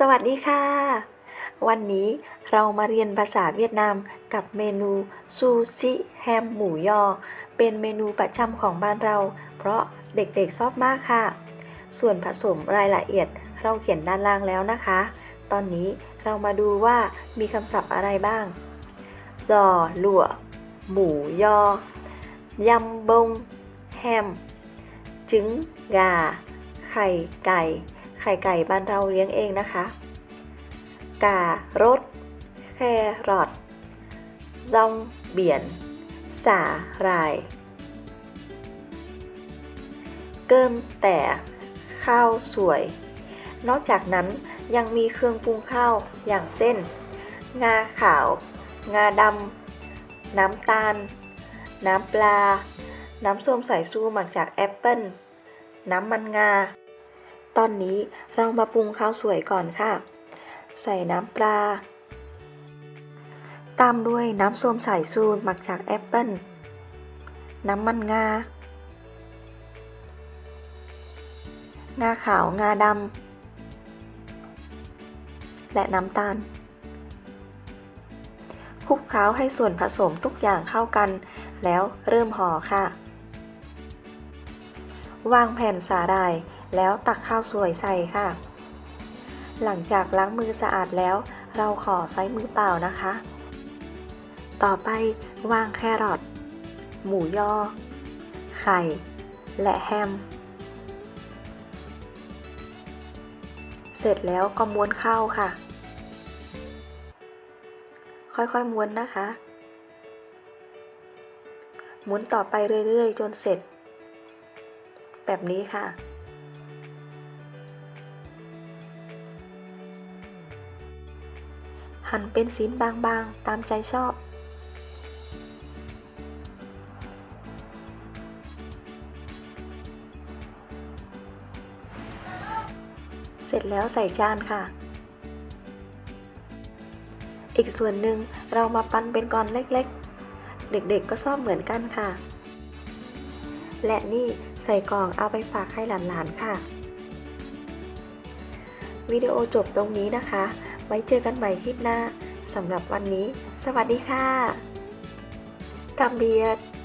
สวัสดีค่ะ วันนี้เรามาเรียนภาษาเวียดนามกับเมนูซูชิแฮมหมูยอ เป็นเมนูประจำของบ้านเรา เพราะเด็กๆชอบมากค่ะ ส่วนผสมรายละเอียดเราเขียนด้านล่างแล้วนะคะ ตอนนี้เรามาดูว่ามีคำศัพท์อะไรบ้างจอหลัวหมูยอยำบง แฮมจึงกาไข่ไก่ไข่ไก่บ้านเราเลี้ยงเองนะคะการสแครอทซองเบียน สาหร่าย เกิมแต่ข้าวสวย นอกจากนั้นยังมีเครื่องปรุงข้าวอย่างเส้น งาขาว งาดำ น้ำตาล น้ำปลา น้ำส้มสายชูหมักจากแอปเปิ้ลน้ำมันงา ตอนนี้เรามาปรุงข้าวสวยก่อนค่ะ ใส่น้ำปลา ตามด้วยน้ำส้มสายชูหมักจากแอปเปิ้ล น้ำมันงา งาขาวงาดำ และน้ำตาลคลุกเคล้าให้ส่วนผสมทุกอย่างเข้ากัน แล้วเริ่มห่อค่ะ วางแผ่นสาหร่าย แล้วตักข้าวสวยใส่ค่ะ หลังจากล้างมือสะอาดแล้ว เราขอใช้มือเปล่านะคะ ต่อไปวางแครอทหมูยอ ไข่ และแฮม เสร็จแล้วก็ม้วนเข้าค่ะ ค่อยๆม้วนนะคะหมุนต่อไปเรื่อยๆ จนเสร็จ แบบนี้ค่ะ หั่นเป็นชิ้นบางๆ ตามใจชอบ เสร็จแล้วใส่จานค่ะ อีกส่วนหนึ่งเรามาปั้นเป็นก้อนเล็กๆ เด็กๆก็ชอบเหมือนกันค่ะ และนี่ใส่กล่องเอาไปฝากให้หลานๆค่ะวิดีโอจบตรงนี้นะคะ ไว้เจอกันใหม่คลิปหน้าสำหรับวันนี้ สวัสดีค่ะตามเบียร์